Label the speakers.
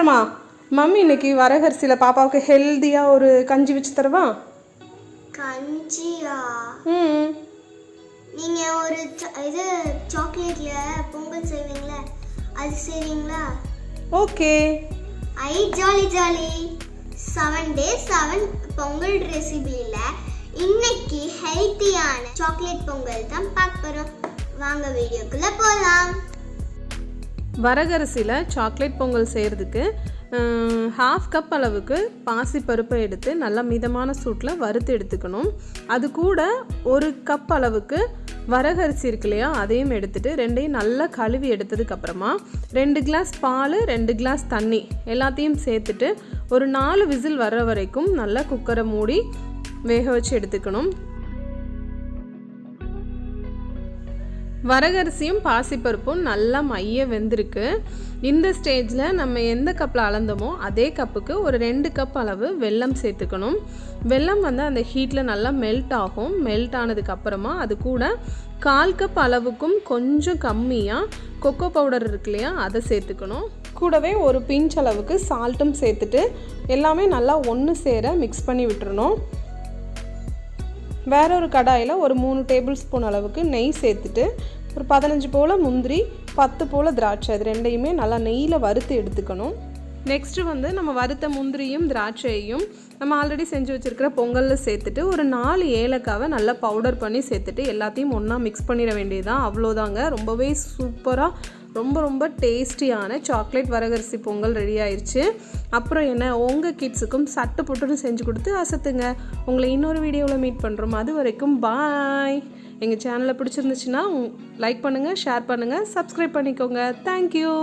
Speaker 1: விளையாடுறமா mummy இன்னைக்கு வரகரிசியில் பாப்பாவுக்கு ஹெல்த்தியாக ஒரு கஞ்சி வச்சு தரவா?
Speaker 2: கஞ்சியா?
Speaker 1: ம்.
Speaker 2: நீங்க ஒரு இது சாக்லேட்ல பொங்கல் செய்வீங்களா அது செய்வீங்களா?
Speaker 1: ஓகே.
Speaker 2: ஐ jolly jolly. Seven days seven Pongal ரெசிபியில இன்னைக்கு ஹெல்த்தியான சாக்லேட் பொங்கல் தான் பார்க்க போறோம். வாங்க வீடியோக்குள்ள போலாம்.
Speaker 1: வரகரிசியில் சாக்லேட் பொங்கல் செய்கிறதுக்கு ஹாஃப் கப் அளவுக்கு பாசிப்பருப்பை எடுத்து நல்லா மிதமான சூட்டில் வறுத்து எடுத்துக்கணும். அது கூட ஒரு கப் அளவுக்கு வரகரிசி இருக்கு இல்லையா அதையும் எடுத்துட்டு ரெண்டையும் நல்லா கழுவி எடுத்ததுக்கப்புறமா ரெண்டு கிளாஸ் பால் ரெண்டு கிளாஸ் தண்ணி எல்லாத்தையும் சேர்த்துட்டு ஒரு நாலு விசில் வர்ற வரைக்கும் நல்லா குக்கரை மூடி வேக வச்சு எடுத்துக்கணும். வரகரிசியும் பாசிப்பருப்பும் நல்லா மைய வெந்திருக்கு. இந்த ஸ்டேஜில் நம்ம எந்த கப்பில் அளந்தோமோ அதே கப்புக்கு ஒரு ரெண்டு கப் அளவு வெல்லம் சேர்த்துக்கணும். வெல்லம் வந்து அந்த ஹீட்டில் நல்லா மெல்ட் ஆகும். மெல்ட் ஆனதுக்கப்புறமா அது கூட கால் கப் அளவுக்கும் கொஞ்சம் கம்மியாக கொக்கோ பவுடர் இருக்கு இல்லையா அதை சேர்த்துக்கணும். கூடவே ஒரு பிஞ்ச் அளவுக்கு சால்ட்டும் சேர்த்துட்டு எல்லாமே நல்லா ஒன்று சேர மிக்ஸ் பண்ணி விட்டுறணும். வேற ஒரு கடாயில் ஒரு மூணு டேபிள் ஸ்பூன் அளவுக்கு நெய் சேர்த்துட்டு ஒரு பதினஞ்சு போல் முந்திரி பத்து போல் திராட்சை. இது ரெண்டையுமே நல்லா நெய்யில் வறுத்து எடுத்துக்கணும். நெக்ஸ்ட்டு வந்து நம்ம வறுத்த முந்திரியும் திராட்சையும் நம்ம ஆல்ரெடி செஞ்சு வச்சுருக்கிற பொங்கலில் சேர்த்துட்டு ஒரு நாலு ஏலக்காவை நல்லா பவுடர் பண்ணி சேர்த்துட்டு எல்லாத்தையும் ஒன்றா மிக்ஸ் பண்ணிட வேண்டியதுதான். அவ்வளோதாங்க ரொம்பவே சூப்பராக ரொம்ப ரொம்ப டேஸ்டியான சாக்லேட் வரகரிசி பொங்கல் ரெடி ஆயிடுச்சு அப்புறம் என்ன உங்கள் கிட்ஸுக்கும் சட்டு புட்டுன்னு செஞ்சு கொடுத்து அசத்துங்க. உங்களை இன்னொரு வீடியோவில் மீட் பண்ணுறோம் அது வரைக்கும் பாய் எங்கள் சேனலை பிடிச்சிருந்துச்சுன்னா லைக் பண்ணுங்கள் ஷேர் பண்ணுங்கள் சப்ஸ்கிரைப் பண்ணிக்கோங்க. தேங்க்யூ